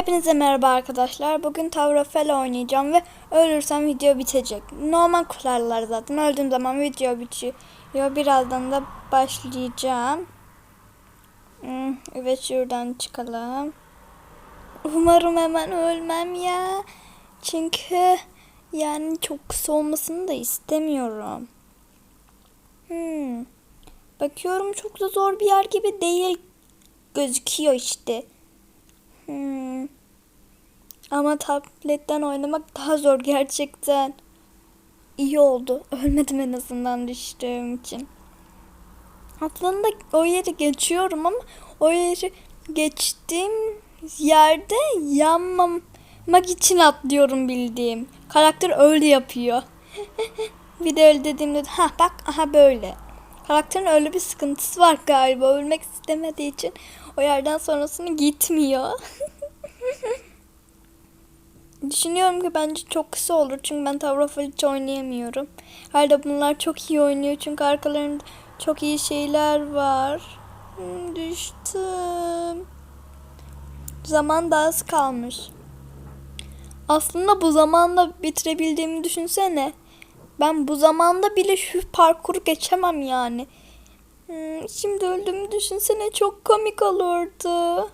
Hepinize merhaba arkadaşlar. Bugün Tavrafel oynayacağım ve ölürsem video bitecek. Normal kurarlar zaten. Öldüğüm zaman video bitiyor. Birazdan da başlayacağım. Hmm, Evet şuradan çıkalım. Umarım hemen ölmem ya. Çünkü yani çok kısa olmasını da istemiyorum. Hmm. Bakıyorum çok da zor bir yer gibi değil gözüküyor işte. Hmm. Ama tabletten oynamak daha zor gerçekten. İyi oldu. Ölmedim en azından düştüğüm için. Aslında o yeri geçiyorum ama o yeri geçtiğim yerde yanmamak için atlıyorum bildiğim. Karakter öyle yapıyor. bir de öyle dediğimde ha bak aha böyle. Karakterin öyle bir sıkıntısı var galiba. Ölmek istemediği için o yerden sonrasını gitmiyor. Düşünüyorum ki bence çok kısa olur çünkü ben Tower of hiç oynayamıyorum. Herhalde bunlar çok iyi oynuyor çünkü arkalarında çok iyi şeyler var. Hmm, düştüm. Zaman daha az kalmış. Aslında bu zamanda bitirebildiğimi düşünsene. Ben bu zamanda bile şu parkuru geçemem yani. Hmm, şimdi öldüğümü düşünsene çok komik olurdu.